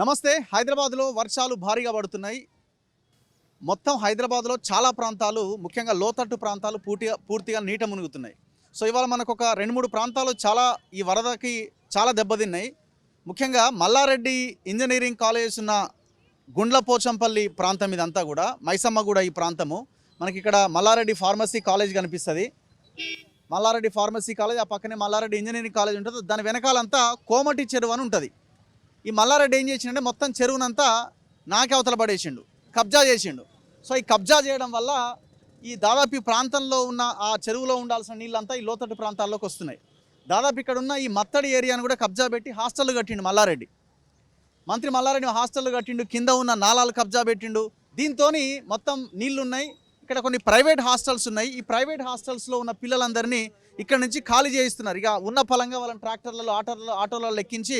నమస్తే. హైదరాబాద్లో వర్షాలు భారీగా పడుతున్నాయి. మొత్తం హైదరాబాద్లో చాలా ప్రాంతాలు ముఖ్యంగా లోతట్టు ప్రాంతాలు పూర్తిగా పూర్తిగా నీట మునుగుతున్నాయి. సో ఇవాళ మనకు ఒక రెండు మూడు ప్రాంతాలు చాలా ఈ వరదకి చాలా దెబ్బతిన్నాయి. ముఖ్యంగా మల్లారెడ్డి ఇంజనీరింగ్ కాలేజ్ ఉన్న గుండ్లపోచంపల్లి ప్రాంతం ఇదంతా కూడా మైసమ్మగూడ ఈ ప్రాంతము. మనకి ఇక్కడ మల్లారెడ్డి ఫార్మసీ కాలేజ్ కనిపిస్తుంది. మల్లారెడ్డి ఫార్మసీ కాలేజ్ ఆ పక్కనే మల్లారెడ్డి ఇంజనీరింగ్ కాలేజ్ ఉంటుంది. దాని వెనకాలంతా కోమటి చెరువు అని ఉంటుంది. ఈ మల్లారెడ్డి ఏం చేసిండే మొత్తం చెరువునంతా నాకే అవతల పడేసిండు కబ్జా చేసిండు. సో ఈ కబ్జా చేయడం వల్ల ఈ దాదాపు ఈ ప్రాంతంలో ఉన్న ఆ చెరువులో ఉండాల్సిన నీళ్ళంతా ఈ లోతట్టు ప్రాంతాల్లోకి వస్తున్నాయి. దాదాపు ఇక్కడ ఉన్న ఈ మత్తడి ఏరియాను కూడా కబ్జా పెట్టి హాస్టల్ కట్టిండు మల్లారెడ్డి. మంత్రి మల్లారెడ్డి హాస్టల్ కట్టిండు కింద ఉన్న నాలాలు కబ్జా పెట్టిండు. దీంతో మొత్తం నీళ్ళున్నాయి ఇక్కడ కొన్ని ప్రైవేట్ హాస్టల్స్ ఉన్నాయి. ఈ ప్రైవేట్ హాస్టల్స్లో ఉన్న పిల్లలందరినీ ఇక్కడ నుంచి ఖాళీ చేయిస్తున్నారు. ఇక ఉన్న ఫలంగా వాళ్ళని ట్రాక్టర్లలో ఆటోలలో ఆటోలలో లెక్కించి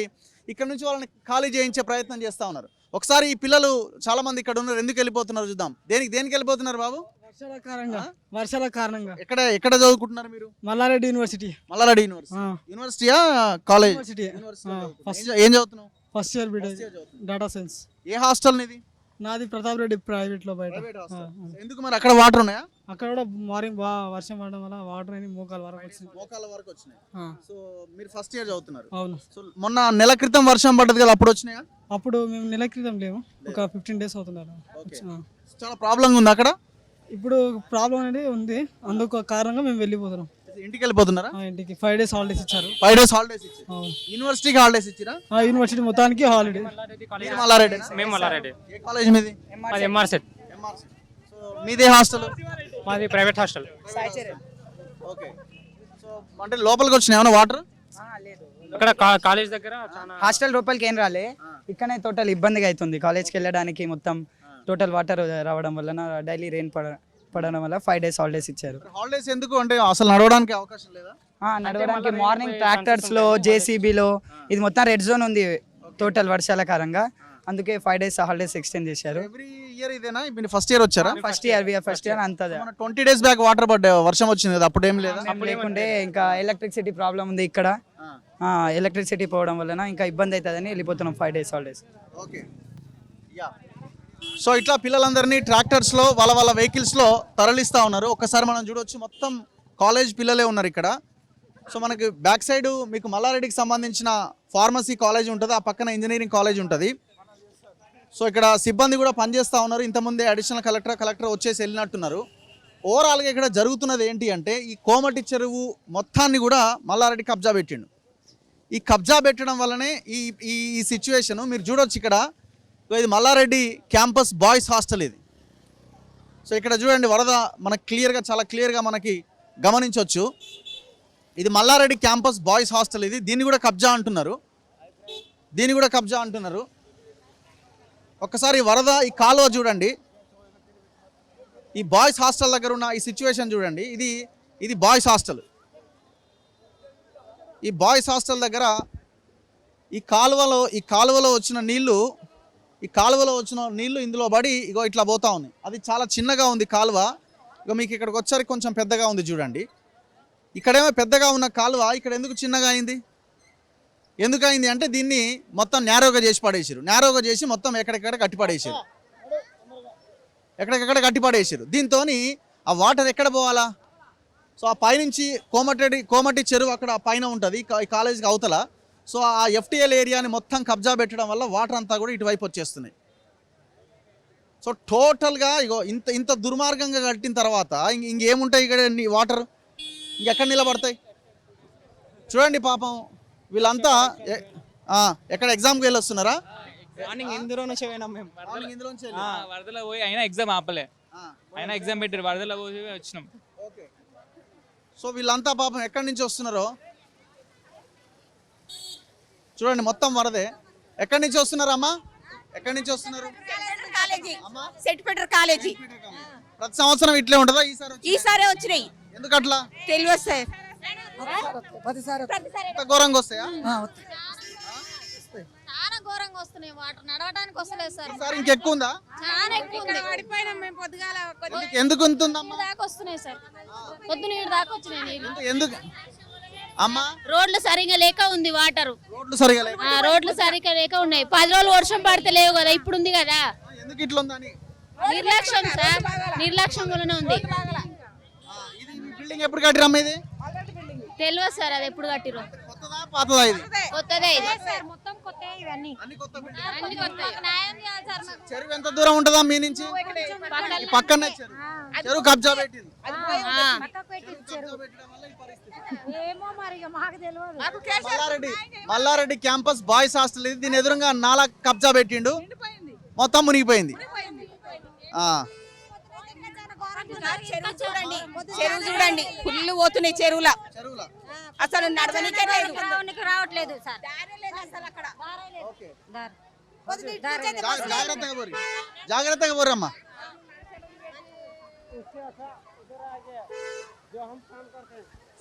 ఇక్కడ నుంచి వాళ్ళని ఖాళీ చేయించే ప్రయత్నం చేస్తూ ఉన్నారు. ఒకసారి ఈ పిల్లలు చాలా మంది ఇక్కడ ఉన్నారు. ఎందుకు వెళ్ళిపోతున్నారు చూద్దాం. దేనికి దేనికి వెళ్ళిపోతున్నారు బాబు? వర్షాల కారణంగా. వర్షాల కారణంగా. ఎక్కడ ఎక్కడ చదువుకుంటున్నారు మీరు? మల్లారెడ్డి యూనివర్సిటీ. మల్లారెడ్డి యూనివర్సిటీ. యూనివర్సిటీయా కాలేజ్? యూనివర్సిటీ. ఏం చదువుతున్నావు? First year B Tech. Data science ఏ హాస్టల్ నీది? నాది ప్రతాప్ రెడ్డి ప్రైవేట్లో బయట. Private hostel. ఎందుకు మరి అక్కడ వాటర్ ఉన్నాయా? అక్కడ కూడా మార్నింగ్ బాగా వర్షం పడడం వల్ల వాటర్ అని మోకాల వరకు వచ్చింది మోకాల వరకు వచ్చినాయి. ఆ, సో మీరు ఫస్ట్ ఇయర్ చదువుతున్నారు. అవును. సో మొన్న నెల క్రితం వర్షం పడ్డది కదా అప్పుడు వచ్చినాయా? అప్పుడు మేము నెల క్రితం లేము. ఒక ఫిఫ్టీన్ డేస్ అవుతున్నారు. Okay. ఆ. చాలా ప్రాబ్లం ఉంది అక్కడ? ఇప్పుడు ప్రాబ్లం అనేది ఉంది. అందుకు కారణంగా మేము వెళ్ళిపోతున్నాం. ఇంటికి వెళ్ళిపోతున్నారా? ఆ ఇంటికి ఫైవ్ డేస్ హాలిడేస్ ఇచ్చారు. ఫైవ్ డేస్ హాలిడేస్ ఇచ్చి అవును. యూనివర్సిటీకి హాలిడేస్ ఇచ్చిరా? ఆ యూనివర్సిటీ మొత్తానికి హాలిడే మీరు మల్లారెడ్డి మేము మల్లారెడ్డి. ఏ కాలేజ్ మీది? మాది ఎంఆర్ సెట్ సో మీదే హాస్టల్ మాది ప్రైవేట్ హాస్టల్ ఓకే సో అంటే లోపలికి వచ్చినాయి ఏమైనా వాటర్ ఇక్కడ కా- కాలేజ్ దగ్గర చాలా హాస్టల్ రూపాయలకి ఏం రాలే. ఇక్కడనే టోటల్ ఇబ్బందిగా అవుతుంది. కాలేజ్కి వెళ్ళడానికి మొత్తం టోటల్ వాటర్ రావడం వలన డైలీ రెయిన్ పడ పడడం వల్ల ఫైవ్ డేస్ హాలిడేస్ ఇచ్చారు. హాలిడేస్ ఎందుకు? అంటే అసలు నడవడానికి అవకాశం లేదా? ఆ, నడవడానికి మార్నింగ్ ట్రాక్టర్స్లో జేసీబీలో ఇది మొత్తం రెడ్ జోన్ ఉంది టోటల్ వర్షాల కారణంగా. అందుకే ఫైవ్ డేస్ హాలిడేస్ ఎక్స్టెండ్ చేశారు. ఎవ్రీ ఇయర్ ఇదేనా? ఇప్పుడు ఫస్ట్ ఇయర్ వచ్చారా? ఫస్ట్ ఇయర్ ఫస్ట్ ఇయర్ అంతా ట్వంటీ డేస్ బ్యాక్ వాటర్ పడ్డా వర్షం వచ్చింది కదా అప్పుడు ఏం లేదా? ఏం లేకుంటే ఇంకా ఎలక్ట్రిసిటీ ప్రాబ్లం ఉంది ఇక్కడ. ఎలక్ట్రిసిటీ పోవడం వలన ఇంకా ఇబ్బంది అవుతుందని వెళ్ళిపోతున్నాం five days holidays okay ya so ఇట్లా పిల్లలందరినీ ట్రాక్టర్స్లో వాళ్ళ వాళ్ళ వెహికల్స్లో తరలిస్తూ ఉన్నారు. ఒకసారి మనం చూడవచ్చు మొత్తం కాలేజ్ పిల్లలే ఉన్నారు ఇక్కడ. సో మనకి బ్యాక్ సైడ్ మీకు మల్లారెడ్డికి సంబంధించిన ఫార్మసీ కాలేజ్ ఉంటుంది ఆ పక్కన ఇంజనీరింగ్ కాలేజ్ ఉంటుంది. సో ఇక్కడ సిబ్బంది కూడా పనిచేస్తూ ఉన్నారు. ఇంతకుముందే అడిషనల్ కలెక్టర్ కలెక్టర్ వచ్చేసి వెళ్ళినట్టున్నారు. ఓవరాల్గా ఇక్కడ జరుగుతున్నది ఏంటి అంటే ఈ కోమటి చెరువు మొత్తాన్ని కూడా మల్లారెడ్డి కబ్జా పెట్టిండు. ఈ కబ్జా పెట్టడం వల్లనే ఈ ఈ సిచ్యువేషను మీరు చూడొచ్చు ఇక్కడ. సో ఇది మల్లారెడ్డి క్యాంపస్ బాయ్స్ హాస్టల్ ఇది. సో ఇక్కడ చూడండి వరద మనకు క్లియర్గా చాలా క్లియర్గా మనకి గమనించవచ్చు ఇది మల్లారెడ్డి క్యాంపస్ బాయ్స్ హాస్టల్ ఇది. దీన్ని కూడా కబ్జా అంటున్నారు. దీన్ని కూడా కబ్జా అంటున్నారు. ఒక్కసారి వరద ఈ కాలువ చూడండి. ఈ బాయ్స్ హాస్టల్ దగ్గర ఉన్న ఈ సిచ్యువేషన్ చూడండి. ఇది ఇది బాయ్స్ హాస్టల్. ఈ బాయ్స్ హాస్టల్ దగ్గర ఈ కాలువలో ఈ కాలువలో వచ్చిన నీళ్ళు ఈ కాలువలో వచ్చిన నీళ్ళు ఇందులో పడి ఇగో ఇట్లా పోతా ఉంది అది చాలా చిన్నగా ఉంది కాలువ. ఇక మీకు ఇక్కడికి వచ్చరికి కొంచెం పెద్దగా ఉంది చూడండి. ఇక్కడేమో పెద్దగా ఉన్న కాలువ ఇక్కడ ఎందుకు చిన్నగా అయింది? ఎందుకు అయింది అంటే దీన్ని మొత్తం నేరోగా చేసి పడేసారు నేరోగా చేసి మొత్తం ఎక్కడెక్కడ కట్టి పడేసారు కట్టిపడేసారు దీంతో ఆ వాటర్ ఎక్కడ పోవాలా? సో ఆ పైనుంచి కోమటడి కోమటి చెరువు అక్కడ పైన ఉంటుంది. ఈ కాలేజీకి అవతల. సో ఆ ఎఫ్టీఎల్ ఏరియాని మొత్తం కబ్జా పెట్టడం వల్ల వాటర్ అంతా కూడా ఇటువైపు వచ్చేస్తున్నాయి. సో టోటల్గా ఇగో ఇంత ఇంత దుర్మార్గంగా కట్టిన తర్వాత ఇంక ఇంకేముంటాయి ఇక్కడ వాటర్? ఇంకెక్కడ నిలబడతాయి? చూడండి పాపం వీళ్ళంతా ఎక్కడ ఎగ్జామ్కి వెళ్ళి వస్తున్నారా మార్నింగ్ ఇందులో నుంచి పోయినాం మేము. మార్నింగ్ ఇందులోంచి ఆ, వరదలో పోయి అయినా ఎగ్జామ్ ఆపలే. అయినా ఎగ్జామ్ పెట్టారు వరదలో పోయి వచ్చినాం. ఓకే. సో వీళ్ళంతా పాపం ఎక్కడి నుంచి వస్తున్నారో? చూడండి మొత్తం వరదే. ఎక్కడి నుంచి వస్తున్నారు అమ్మా? ఎక్కడి నుంచి వస్తున్నారు? కాలేజీ. ప్రతి సంవత్సరం ఇట్లే ఉంటుందా? ఈసారి వచ్చి- ఈసారే వచ్చినాయి. ఎందుకు అట్లా? తెలియదు సార్ ఇంత ఘోరంగా వస్తాయా? చాలా ఘోరంగా వస్తున్నాయి. వాటర్ నడవడానికి వస్తలేదు సార్. ఈసారి ఇంకెక్కువ ఉందా? చాలా ఎక్కువ ఉంది. పడిపోయినాం మేము పొద్దుగాల. ఎందుకు- దాకా వస్తున్నాయి సార్. పొద్దున నీళ్ళు దాకా వచ్చినాయి ఎందుకు? అమ్మా. రోడ్లు సరిగా లేక ఉంది వాటర్. రోడ్లు సరిగా లేవు రోడ్లు సరిగా లేక ఉన్నాయి. పది రోజులు వర్షం పడితే లేవు కదా ఇప్పుడు ఉంది కదా ఎందుకు ఇట్లా ఉందని? నిర్లక్ష్యం సార్. నిర్లక్ష్యం వలన ఉంది. ఆ, ఇది ఈ బిల్డింగ్ ఎప్పుడు కట్టిరమ్మా ఇది? తెలియదు సార్ అది ఎప్పుడు కట్టిరో కొత్తదా పాతదా ఇది? కొత్తదే ఇది. ఇవన్నీ. చెరువు ఎంత దూరం ఉంటుందా మీ నుంచి? ఈ పక్కనే చెరువు. చెరువు కబ్జా పెట్టింది. ఆ. కబ్జా పెట్టడం వల్ల ఈ పరిస్థితి. ఏమో మరి ఇక మాకు తెలియదు Malla Reddy Malla Reddy campus boys hostel ఇది. దీని ఎదురుగా నాలా కబ్జా పెట్టిండు. మొత్తం మునిగిపోయింది. ఆ, చెరువు చూడండి. చెరువు చూడండి. ఫుల్ పోతున్నాయి చెరువుల. అసలు నడవనికే లేదు. రావట్లేదు సార్. ఓకే. జా- జాగ్రత్తగా పోరి జాగ్రత్తగా పోరి. అమ్మా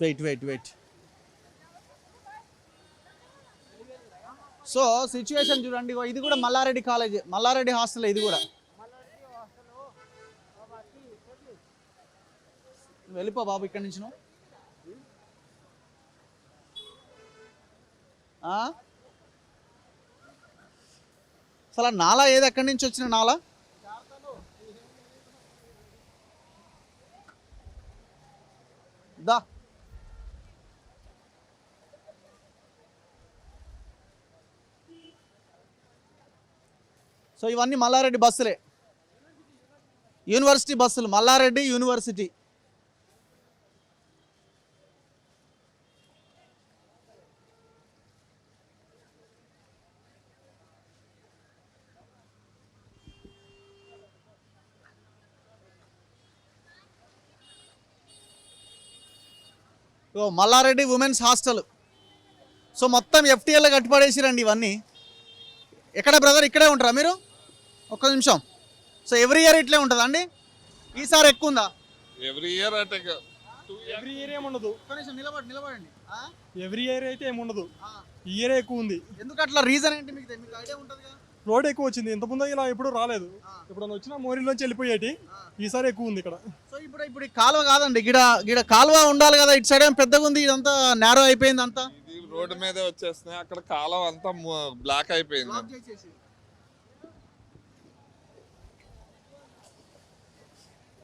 wait wait wait. So situation చూడండి. ఇది కూడా మల్లారెడ్డి కాలేజ్ మల్లారెడ్డి హాస్టల్ ఇది కూడా. వెళ్ళిపో బాబు ఇక్కడి నుంచి నువ్వు. ఆ? అసలు నాలా ఏది ఎక్కడి నుంచి వచ్చిన నాలా? దా. సో ఇవన్నీ మల్లారెడ్డి బస్సులే. యూనివర్సిటీ బస్సులు మల్లారెడ్డి యూనివర్సిటీ. ఓ మల్లారెడ్డి ఉమెన్స్ హాస్టల్. సో మొత్తం ఎఫ్టీఎల్ కట్టిపడేసిరండి ఇవన్నీ. ఎక్కడ బ్రదర్ ఇక్కడే ఉంటారా మీరు? ఒక్క నిమిషం. సో ఎవ్రీ ఇయర్ ఇట్లే ఉంటుందా అండి? ఈసారి ఎక్కువ ఉందా? ఎవ్రీ ఇయర్ అంటే ఎవ్రీ ఇయర్ ఏముండదు నిలబడి నిలబడండి. ఆ? ఎవ్రీ ఇయర్ అయితే ఏముండదు ఇయర్ ఎక్కువ ఉంది. ఎందుకు అట్లా రీజన్ ఏంటి? మీకు మీకు ఐడియా ఉంటుంది కదా రోడ్ ఎక్కువ వచ్చింది. ఇంత ముందు ఇలా ఎప్పుడు రాలేదు. ఇప్పుడు వచ్చిన మోరీలోంచి వెళ్ళిపోయేటి. ఈసారి ఎక్కువ ఉంది ఇక్కడ. సో ఇప్పుడు ఇప్పుడు ఈ కాలువ కాదండి. గిడ గిడ కాలువ ఉండాలి కదా. ఇటు సైడ్ ఏం పెద్దగా ఉంది? ఇదంతా నేరో అయిపోయింది అంతా? రోడ్డు మీదే వచ్చేస్తున్నాయి. అక్కడ కాలం అంతా బ్లాక్ అయిపోయింది.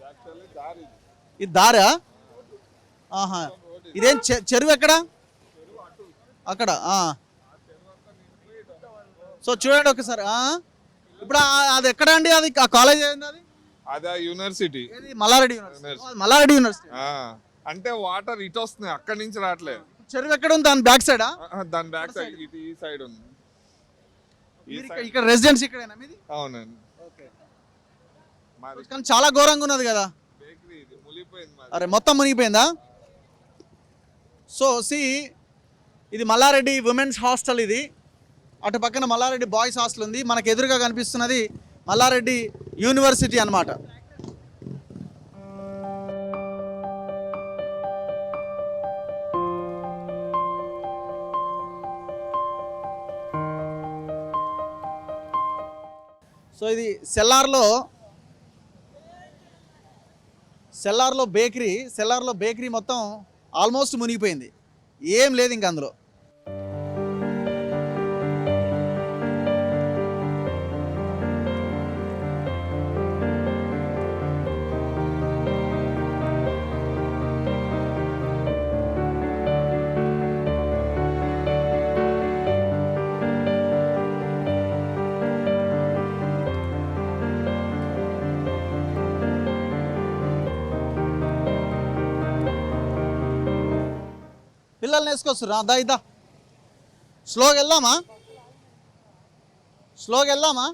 యాక్చువల్లీ దారి ఇది. దారా? ఆహా. ఇదేం చె- చెరువు ఎక్కడ? అక్కడ ఆ. సో చూడండి ఒకసారి? ఇప్పుడు అది ఎక్కడ అండి అది? ఆ కాలేజ్ ఏంది అది? అదే university Malla Reddy university Malla Reddy university అంటే వాటర్ ఇటు వస్తున్నాయి అక్కడి నుంచి రావట్లేదు. చెరువు ఎక్కడ ఉంది? దాని బ్యాక్ సైడా దాని బ్యాక్ సైడ్ ఇటు ఈ సైడ్ ఉంది. ఇక్కడ- సైడ్ ఇక్కడ రెసిడెన్స్ ఇక్కడేనా మీది? అవునండి. కానీ చాలా ఘోరంగా ఉన్నది కదా. అరే మొత్తం మునిగిపోయిందా? సో సి ఇది మల్లారెడ్డి ఉమెన్స్ హాస్టల్ ఇది. అటు పక్కన మల్లారెడ్డి బాయ్స్ హాస్టల్ ఉంది. మనకు ఎదురుగా కనిపిస్తున్నది మల్లారెడ్డి యూనివర్సిటీ అన్నమాట. సో ఇది సెల్లార్లో సెల్లార్లో బేకరీ సెల్లార్లో బేకరీ మొత్తం ఆల్మోస్ట్ మునిగిపోయింది. ఏం లేదు ఇంక అందులో. పిల్లల్ని వేసుకొస్తురా దా ఇద్దా స్లోగా వెళ్దామా స్లోగా వెళ్దామా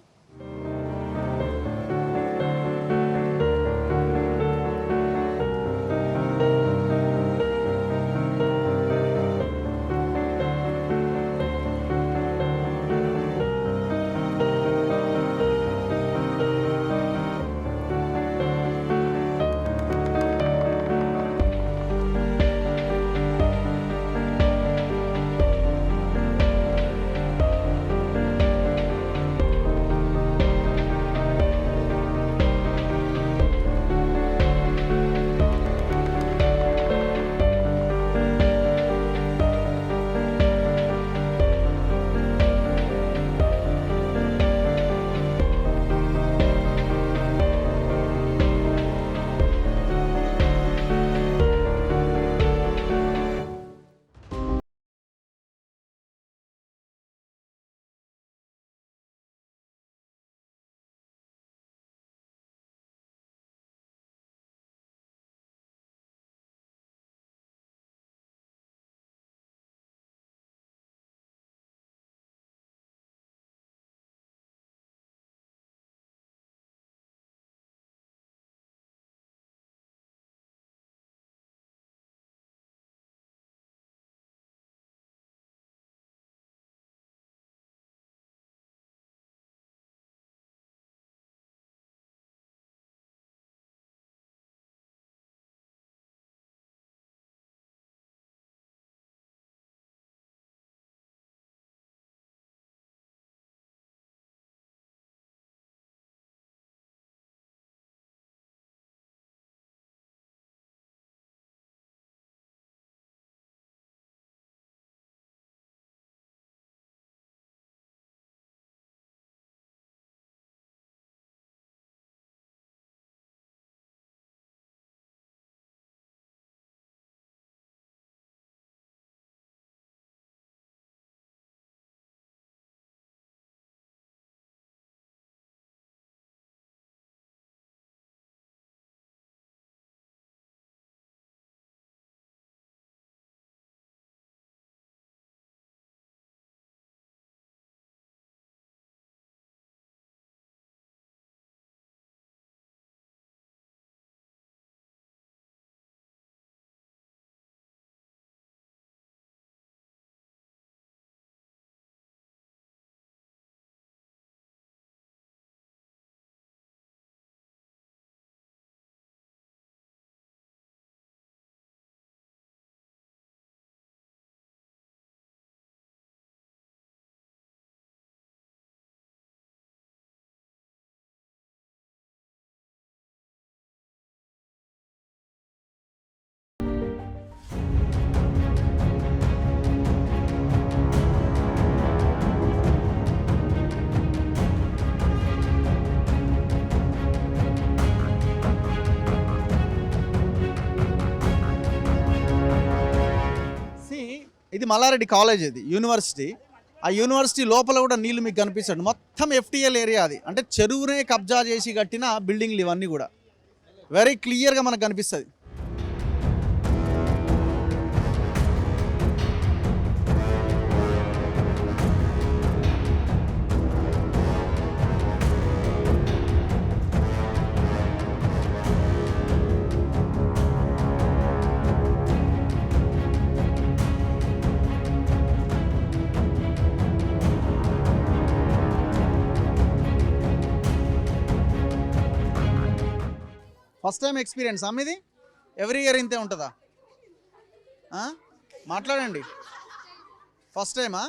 ఇది మల్లారెడ్డి కాలేజ్ ఇది యూనివర్సిటీ. ఆ యూనివర్సిటీ లోపల కూడా నీళ్ళు మీకు కనిపిస్తాడు మొత్తం ఎఫ్టీఎల్ ఏరియా అది. అంటే చెరువునే కబ్జా చేసి కట్టిన బిల్డింగ్లు ఇవన్నీ కూడా. వెరీ క్లియర్గా మనకు కనిపిస్తుంది. ఫస్ట్ టైం ఎక్స్పీరియన్స్ అమ్మిది ఎవ్రీ ఇయర్ ఇంతే ఉంటుందా? మాట్లాడండి. ఫస్ట్ టైమా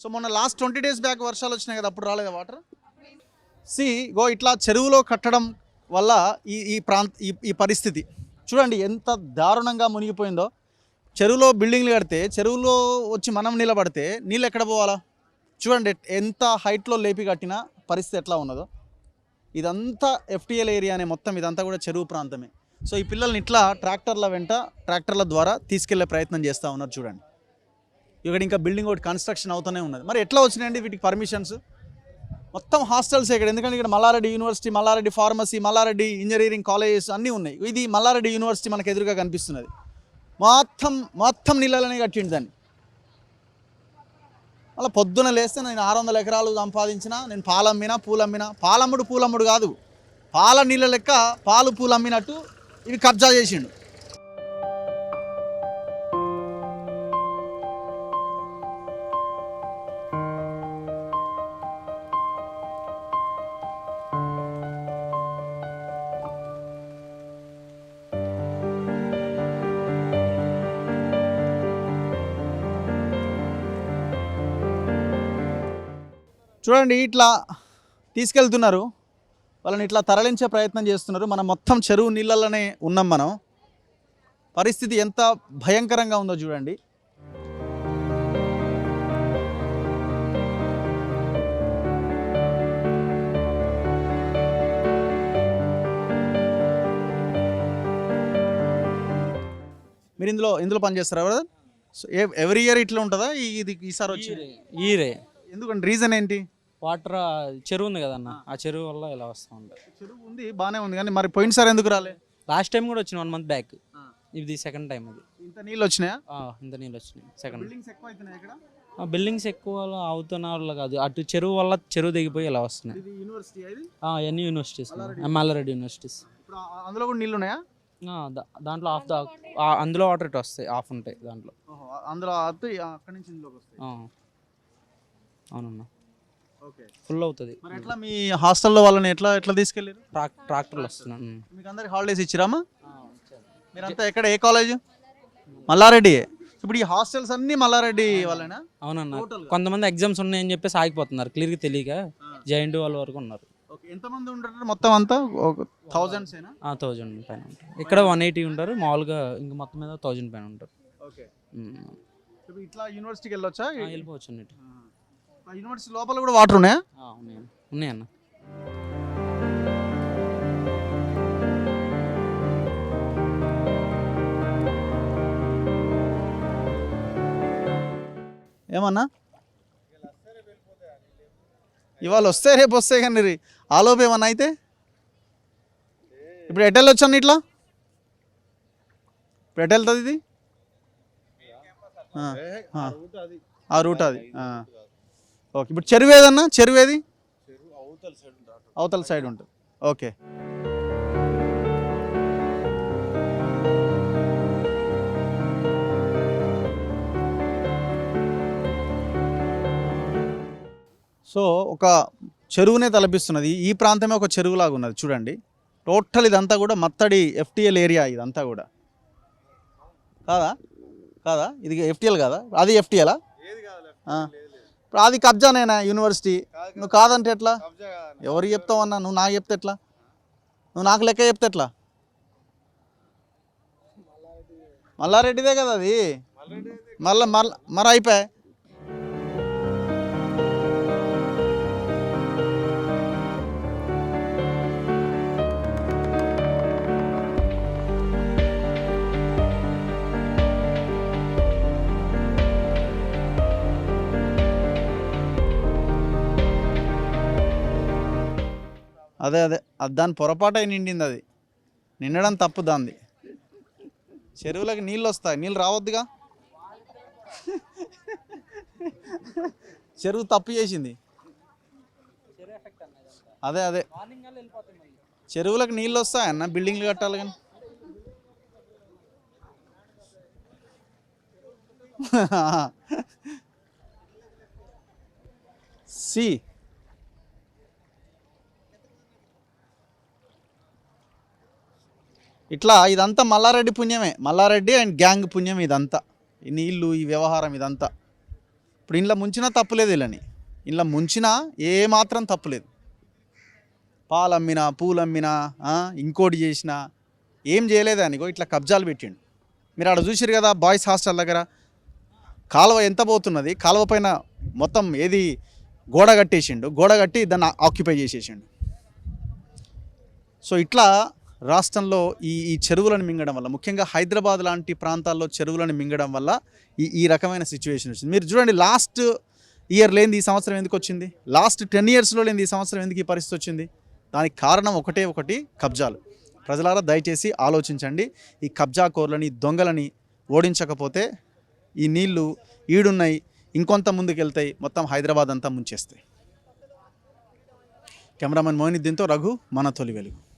సో మొన్న లాస్ట్ ట్వంటీ డేస్ బ్యాక్ వర్షాలు వచ్చినాయి కదా అప్పుడు రాలేదా వాటర్ సి గో ఇట్లా చెరువులో కట్టడం వల్ల ఈ ఈ ప్రాంత ఈ ఈ పరిస్థితి. చూడండి ఎంత దారుణంగా మునిగిపోయిందో. చెరువులో బిల్డింగ్లు కడితే చెరువులో వచ్చి మనం నిలబడితే నీళ్ళు ఎక్కడ పోవాలా? చూడండి ఎంత హైట్లో లేపి కట్టిన పరిస్థితి ఎట్లా ఉన్నదో. ఇదంతా ఎఫ్టీఎల్ ఏరియానే మొత్తం ఇదంతా కూడా చెరువు ప్రాంతమే. సో ఈ పిల్లల్ని ఇట్లా ట్రాక్టర్ల వెంట ట్రాక్టర్ల ద్వారా తీసుకెళ్ళే ప్రయత్నం చేస్తూ ఉన్నారు చూడండి. ఇక్కడ ఇంకా బిల్డింగ్ ఒకటి కన్స్ట్రక్షన్ అవుతూనే ఉన్నది. మరి ఎట్లా వచ్చినాయండి వీటికి పర్మిషన్స్ మొత్తం హాస్టల్స్ ఇక్కడ. ఎందుకంటే ఇక్కడ Malla Reddy university Malla Reddy pharmacy Malla Reddy engineering colleges అన్నీ ఉన్నాయి. ఇది మల్లారెడ్డి యూనివర్సిటీ మనకు ఎదురుగా కనిపిస్తున్నది. మొత్తం మొత్తం నీళ్ళలోనే కట్టిండు దాన్ని. అలా పొద్దున లేస్తే నేను ఆరు వందల ఎకరాలు సంపాదించిన నేను పాలమ్మినా పూలమ్మినా. పాలమ్ముడు పూలమ్ముడు కాదు. పాల నీళ్ళ లెక్క పాలు పూలమ్మినట్టు ఇవి కబ్జా చేసిండు. చూడండి ఇట్లా తీసుకెళ్తున్నారు. వాళ్ళని ఇట్లా తరలించే ప్రయత్నం చేస్తున్నారు. మనం మొత్తం చెరువు నీళ్ళలోనే ఉన్నాం మనం. పరిస్థితి ఎంత భయంకరంగా ఉందో చూడండి. మీరు ఇందులో ఇందులో పనిచేస్తారా సో ఎవ్రీ ఇయర్ ఇట్లా ఉంటుందా? ఇది ఈసారి వచ్చి? ఈరే ఎందుకంటే రీజన్ ఏంటి? వాటర్ చెరువు ఉంది కదన్న? ఆ. చెరువు వల్ల ఇలా వస్తూ ఉంటాయి చెరువు ఉంది బాగానే ఉంది కానీ మరి పోయినసారి ఎందుకు రాలే? లాస్ట్ టైం కూడా వచ్చిన వన్ మంత్ బ్యాక్ ఇది సెకండ్ టైం అది. ఇంత నీళ్ళు వచ్చినాయా? ఇంత నీళ్ళు వచ్చినాయి సెకండ్ బిల్డింగ్స్ ఎక్కువ అవుతున్నాయి ఇక్కడ? బిల్డింగ్స్ ఎక్కువ అవుతున్న వల్ల కాదు. అటు చెరువు వల్ల చెరువు దిగిపోయి ఇలా వస్తున్నాయి. ఇది ఇది? ఎన్ని యూనివర్సిటీస్ మల్లారెడ్డి. యూనివర్సిటీస్ అందులో కూడా నీళ్ళు ఉన్నాయా? దాంట్లో ఆఫ్ ద అందులో వాటర్ ఇటు వస్తాయి ఆఫ్ ఉంటాయి దాంట్లో. అందులో అక్కడి నుంచి. అవునన్నా. ఫుల్ అవుతుంది. మరి ఎట్లా మీ హాస్టల్లో వాళ్ళని ఎట్లా ఎట్లా తీసుకెళ్ళారు? ట్రాక్ ట్రాక్టర్లు వస్తున్నాయి. ఉమ్. మీకు అందరికి హాలిడేస్ ఇచ్చిరామా మీరంతా ఎక్కడ ఏ కాలేజ్ మల్లారెడ్డి. ఇప్పుడు ఈ హాస్టల్స్ అన్ని మల్లారెడ్డి వాళ్ళేనా? అవునన్నా? కొంతమంది ఎగ్జామ్స్ ఉన్నాయని చెప్పేసి ఆగిపోతున్నారు. క్లియర్గా తెలియక జైంట్ వాళ్ళ వరకు ఉన్నారు. ఓకే ఎంతమంది ఉంటారు? మొత్తం అంతా ఒక థౌజండ్స్ థౌజండ్ పైన ఉంటారు. ఇక్కడ వన్ ఎయిటీ ఉంటారు. మామూలుగా ఇంక మొత్తం మీద థౌజండ్ పైన ఉంటారు. ఓకే. ఇప్పుడు ఇట్లా యూనివర్సిటీకి వెళ్ళొచ్చా? వెళ్ళిపోవచ్చు అన్నట్టు యూనివర్సిటీ లోపల కూడా వాటర్ ఉన్నాయా? ఉన్నాయన్న ఏమన్నా? ఇవాళ వస్తే రేపు వస్తే కానీ రే- ఆలోపు ఏమన్నా అయితే? ఇప్పుడు ఎటు వెళ్ళొచ్చు ఇట్లా? ఇప్పుడు ఎటు వెళ్తుంది ఇది? ఆ, రూట్ అది. ఓకే. ఇప్పుడు చెరువు ఏదన్నా? చెరువు ఏది? అవతల సైడ్ ఉంటుంది ఓకే. సో ఒక చెరువునే తలపిస్తున్నది. ఈ ప్రాంతమే ఒక చెరువులాగా ఉన్నది. చూడండి. టోటల్ ఇదంతా కూడా మత్తడి ఎఫ్టిఎల్ ఏరియా ఇదంతా కూడా. కాదా? కాదా? ఇది ఎఫ్టిఎల్ కాదా? అది ఎఫ్టిఎలా అది కబ్జానేనా యూనివర్సిటీ? నువ్వు కాదంటే ఎట్లా? ఎవరు చెప్తావన్నా నువ్వు నాకు చెప్తే ఎట్లా? నువ్వు నాకు లెక్క చెప్తే ఎట్లా? మల్లారెడ్డిదే కదా అది. మళ్ళీ మళ్ళీ మరి అయిపోయా అదే అదే. అది దాని పొరపాటు అయి నిండింది అది నిండడం తప్పు దాంది. చెరువులకు నీళ్ళు వస్తాయి నీళ్ళు రావద్దుగా? చెరువు తప్పు చేసింది. అదే అదే. చెరువులకు నీళ్ళు వస్తాయన్న బిల్డింగ్లు కట్టాలి కానీ. సి. ఇట్లా ఇదంతా మల్లారెడ్డి పుణ్యమే. మల్లారెడ్డి అండ్ గ్యాంగ్ పుణ్యం ఇదంతా. ఈ నీళ్ళు ఈ వ్యవహారం ఇదంతా. ఇప్పుడు ఇంట్లో ముంచినా తప్పులేదు వీళ్ళని. ఇంట్లో ముంచినా ఏమాత్రం తప్పులేదు. పాలు అమ్మినా పూలు అమ్మినా ఇంకోటి చేసినా ఏం చేయలేదు అనిగో ఇట్లా కబ్జాలు పెట్టిండు. మీరు ఆడ చూసిరు కదా బాయ్స్ హాస్టల్ దగ్గర? కాలువ ఎంత పోతున్నది? కాలువ పైన మొత్తం ఏది గోడ కట్టేసిండు. గోడ కట్టి దాన్ని ఆక్యుపై చేసేసిండు. సో ఇట్లా రాష్ట్రంలో ఈ ఈ చెరువులను మింగడం వల్ల ముఖ్యంగా హైదరాబాద్ లాంటి ప్రాంతాల్లో చెరువులను మింగడం వల్ల ఈ ఈ రకమైన సిచ్యువేషన్ వచ్చింది. మీరు చూడండి లాస్ట్ ఇయర్ లేనిది ఈ సంవత్సరం ఎందుకు వచ్చింది? లాస్ట్ టెన్ ఇయర్స్లో లేనిది ఈ సంవత్సరం ఎందుకు ఈ పరిస్థితి వచ్చింది? దానికి కారణం ఒకటే ఒకటి కబ్జాలు. ప్రజలారా దయచేసి ఆలోచించండి. ఈ కబ్జా కోర్లని దొంగలని ఓడించకపోతే ఈ నీళ్ళు ఈడున్నాయి ఇంకొంత ముందుకెళ్తాయి మొత్తం హైదరాబాద్ అంతా ముంచేస్తాయి. కెమెరామెన్ మోయినుద్దీన్తో రఘు మన తొలి వెలుగు.